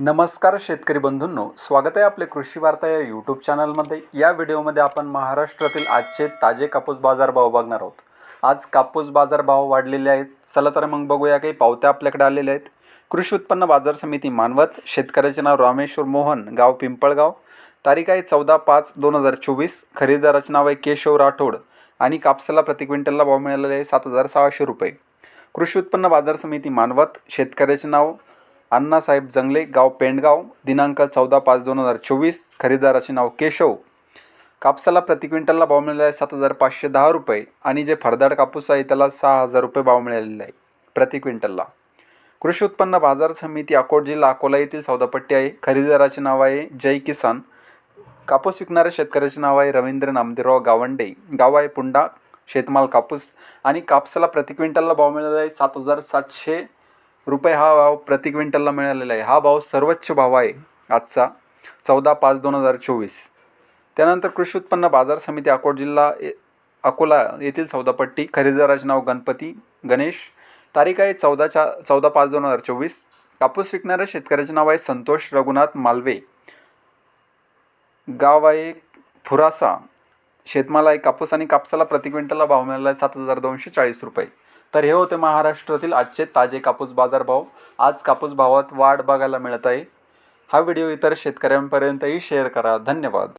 नमस्कार शेतकरी बंधूंनो स्वागत आहे आपले कृषी वार्ता या यूट्यूब चॅनलमध्ये या व्हिडिओमध्ये आपण महाराष्ट्रातील आजचे ताजे कापूस बाजारभाव बघणार आहोत. आज कापूस बाजारभाव वाढलेले आहेत. चला तर मग बघूया काही पावत्या आपल्याकडे आलेल्या आहेत. कृषी उत्पन्न बाजार समिती मानवत शेतकऱ्याचे नाव रामेश्वर मोहन गाव पिंपळगाव. तारीख आहे चौदा पाच दोन हजार चोवीस. खरेदीदाराचे नाव आहे केशव राठोड आणि कापसाला प्रति क्विंटलला भाव मिळालेला आहे सात हजार सहाशे रुपये. कृषी उत्पन्न बाजार समिती मानवत शेतकऱ्याचे नाव अण्णासाहेब जंगले गाव पेंडगाव दिनांक चौदा पाच दोन हजार चोवीस खरेदीदाराचे नाव केशव. कापसाला प्रति क्विंटलला भाव मिळाला आहे सात हजार पाचशे दहा रुपये आणि जे फरदाड कापूस आहे त्याला सहा हजार रुपये भाव मिळालेला आहे प्रति क्विंटलला. कृषी उत्पन्न बाजार समिती अकोट जिल्हा अकोला येथील सौदापट्टी आहे. खरेदीदाराचे नाव आहे जय किसान. कापूस विकणाऱ्या शेतकऱ्याचे नाव आहे रवींद्र नामदेवराव गावंडे. गाव आहे पुंडा शेतमाल कापूस आणि कापसाला प्रति क्विंटलला भाव मिळाला आहे सात हजार सातशे रुपये हा भाव प्रति क्विंटलला मिळालेला आहे. हा भाव सर्वोच्च भाव आहे आजचा. चौदा पाच दोन हजार चोवीस. त्यानंतर कृषी उत्पन्न बाजार समिती अकोट जिल्हा ए- अकोला येथील सौदापट्टी खरेदीदाराचे नाव गणपती गणेश. तारीख आहे चौदा चा चौदा पाच दोन हजार चोवीस. कापूस विकणाऱ्या शेतकऱ्याचे नाव आहे संतोष रघुनाथ मालवे. गाव आहे फुरासा शेतमाल आहे कापूस आणि कापसाला प्रति क्विंटलला भाव मिळाला आहे सात हजार दोनशे चाळीस रुपये. तर हे होते महाराष्ट्रातील आजचे ताजे कापूस बाजारभाव. आज कापूस भावात वाढ बघायला मिळत आहे. हा व्हिडिओ इतर शेतकऱ्यांपर्यंतही शेअर करा. धन्यवाद.